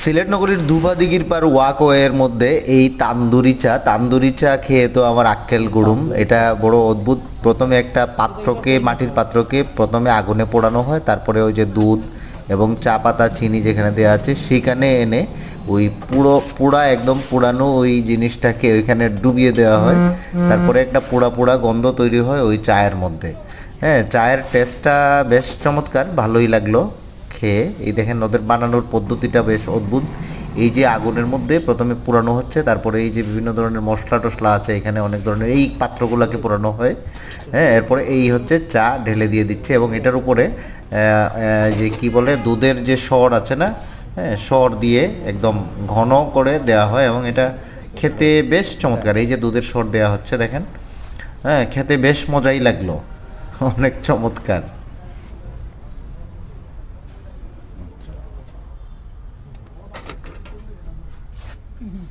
সিলেট নগরীর দুবা দিঘির পার ওয়াকওয়ের মধ্যে এই তান্দুরি চা। তান্দুরি চা খেয়ে তো আমার আক্কেল গুড়ুম। এটা বড় অদ্ভুত। প্রথমে একটা পাত্রকে, মাটির পাত্রকে প্রথমে আগুনে পোড়ানো হয়, তারপরে ওই যে দুধ এবং চা পাতা, চিনি যেখানে দেওয়া আছে, সেখানে এনে ওই পুরো পুরা একদম পুরানো ওই জিনিসটাকে ওইখানে ডুবিয়ে দেওয়া হয়। তারপরে একটা পোড়া পোড়া গন্ধ তৈরি হয় ওই চায়ের মধ্যে। হ্যাঁ চায়ের টেস্টটা বেশ চমৎকার, ভালোই লাগল। খেয়ে, এই দেখেন ওদের বানানোর পদ্ধতিটা বেশ অদ্ভুত। এই যে আগুনের মধ্যে প্রথমে পুরানো হচ্ছে, তারপরে এই যে বিভিন্ন ধরনের মশলা টশলা আছে, এখানে অনেক ধরনের এই পাত্রগুলোকে পুরানো হয়। হ্যাঁ এরপরে এই হচ্ছে চা ঢেলে দিয়ে দিচ্ছে এবং এটার উপরে যে কি বলে, দুধের যে স্বর আছে না হ্যাঁ স্বর দিয়ে একদম ঘন করে দেওয়া হয় এবং এটা খেতে বেশ চমৎকার। এই যে দুধের স্বর দেওয়া হচ্ছে, দেখেন। হ্যাঁ খেতে বেশ মজাই লাগল। অনেক চমৎকার। Mm-hmm.